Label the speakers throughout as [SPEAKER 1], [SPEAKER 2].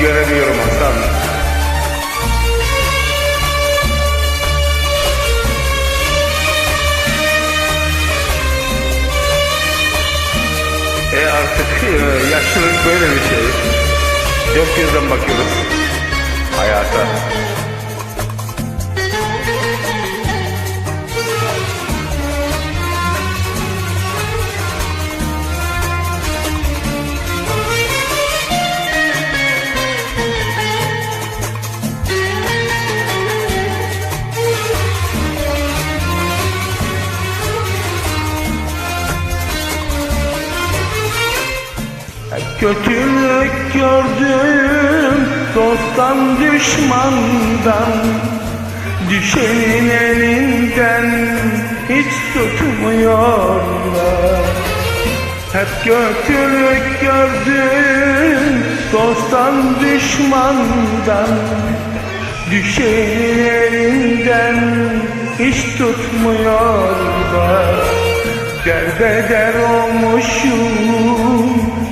[SPEAKER 1] Göremiyorum Hasan. E artık e, yaşlılık böyle bir şey. Gözden bakıyoruz hayata. Kötülük gördüm dosttan düşmandan. Düşenin elinden hiç tutmuyorlar. Hep kötülük gördüm dosttan düşmandan. Düşenin elinden hiç tutmuyorlar. Derbeder olmuşum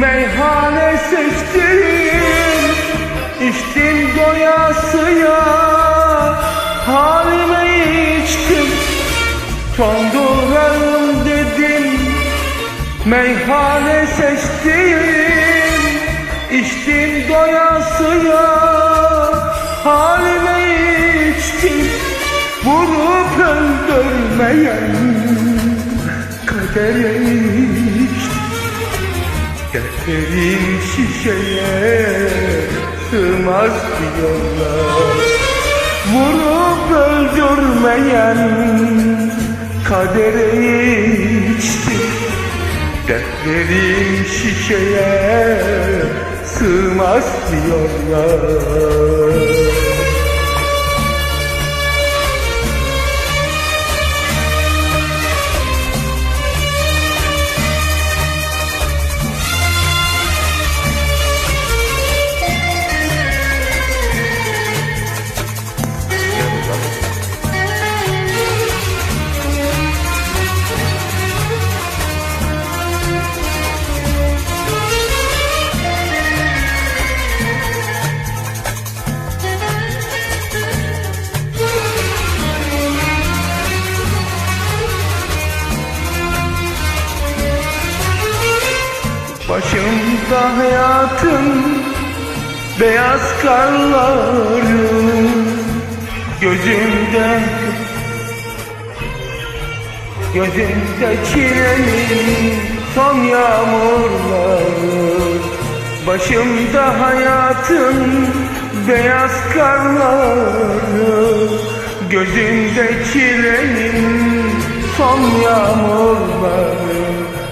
[SPEAKER 1] Meyhane seçtim İçtim doyasıya Halime içtim. Son durağım dedim Meyhane seçtim İçtim doyasıya Halime içtim. Vurup öldürmeyen kadere içtim Dertlerim şişeye sığmaz diyorlar. Vurup öldürmeyen kadere içtim Dertlerim şişeye sığmaz diyorlar Başımda hayatın beyaz karları Gözümde Gözümde çilenin son yağmurları. Başımda hayatın beyaz karları Gözümde çilenin son yağmurları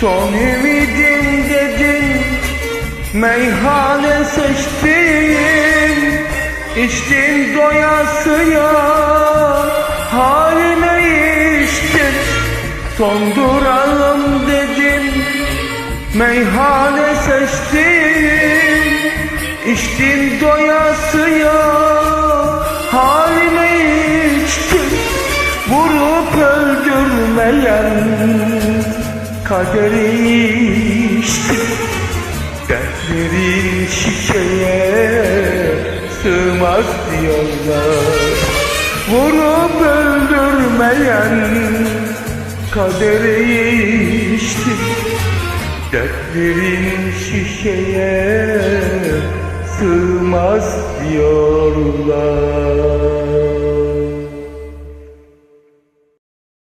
[SPEAKER 1] Son ümidim dedin Meyhane seçtin. İçtin doyasıya Halime içtin Son durağım dedin Meyhane seçtin. İçtin doyasıya Halime içtin Vurup öldürmeyen kaderi Dertlerin şişeye sığmaz diyorlar. Vurup öldürmeyen kaderi içti Dertlerin şişeye sığmaz diyorlar